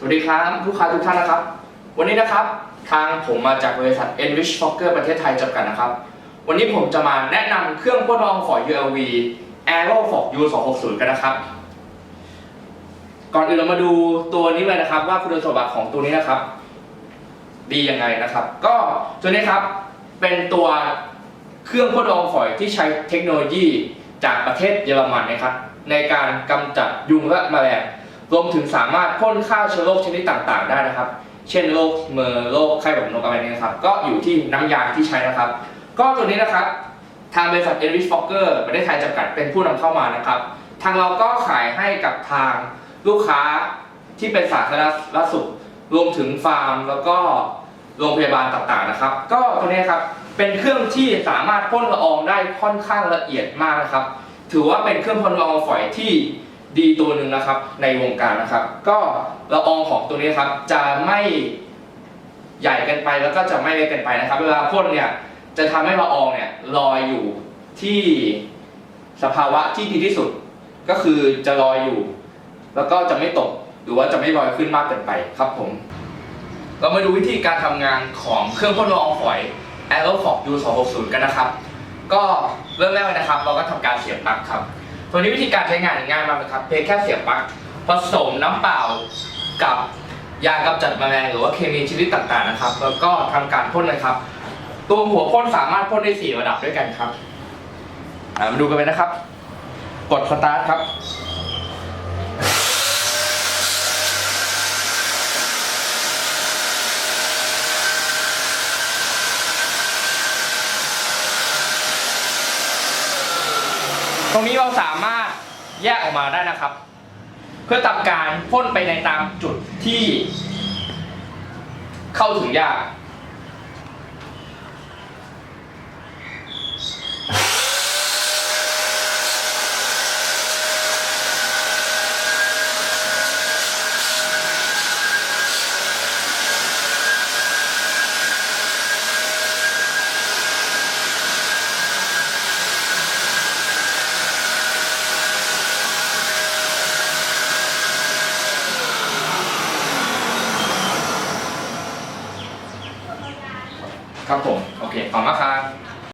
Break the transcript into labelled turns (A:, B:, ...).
A: สวัสดีครับลูกค้าทุกท่านนะครับ วันนี้นะครับทางผมมาจากบริษัท Enrich Fokker ประเทศไทยจำกัดนะครับ วันนี้ผมจะมาแนะนำเครื่องพ่นละอองฝอย ULV Aero Fog U 2 6 0 กันนะครับ ก่อนอื่นเรามาดูตัวนี้เลยนะครับ ว่าคุณสมบัติของตัวนี้นะครับ ดียังไงนะครับ ก็ตัวนี้ครับเป็นตัวเครื่องพ่นละอองฝอยที่ใช้เทคโนโลยีจากประเทศเยอรมันนะครับในการกำจัดยุงและแมลง รวมถึงสามารถพ่นฆ่าเชื้อโรคชนิดต่างๆ ได้นะครับ เช่นโรคเมอร์โรคไข้หวัดนกอะไรเนี่ยนะครับ ก็อยู่ที่น้ำยาที่ใช้นะครับ ก็ตัวนี้นะครับ ทางบริษัท Enrich Fokker ประเทศไทยจำกัดเป็นผู้นำเข้ามานะครับ ทางเราก็ขายให้กับทางลูกค้าที่เป็นสาธารณสุข รวมถึงฟาร์ม แล้วก็โรงพยาบาลต่างๆนะครับ ก็ตัวนี้ครับเป็นเครื่องที่สามารถพ่นละอองได้ค่อนข้างละเอียดมากนะครับ ถือว่าเป็นเครื่องพ่นละอองฝอยที่ ดีตัวหนึ่งนะครับ ในวงการนะครับ ก็ละอองของตัวนี้ครับจะไม่ใหญ่เกินไปแล้วก็จะไม่เล็กเกินไปนะครับ เวลาพ่นเนี่ยจะทำให้ละอองเนี่ยลอยอยู่ที่สภาวะที่ดีที่สุด ก็คือจะลอยอยู่ แล้วก็จะไม่ตกหรือว่าจะไม่ลอยขึ้นมากเกินไปครับผม เรามาดูวิธีการทำงานของเครื่องพ่นละอองฝอย Aerofog U260 กันนะครับ ก็เริ่มแรกเลยนะครับ เราก็ทำการเสียบปลั๊กครับ ตัวนี้วิธีการใช้งานง่ายมากเลยครับเพียงแค่เสียบปลั๊กผสมน้ำเปล่ากับยากำจัดแมลงหรือว่าเคมีชนิดต่างๆนะครับ แล้วก็ทำการพ่นนะครับ ตัวหัวพ่นสามารถพ่นได้สี่ระดับด้วยกันครับมาดูกันเลยนะครับ กดสตาร์ทครับ ตรงนี้เราสามารถแยกออกมาได้นะครับ เพื่อทำการพ่นไปในตามจุดที่เข้าถึงยาก ครับผม โอเค ขอบคุณมากครับ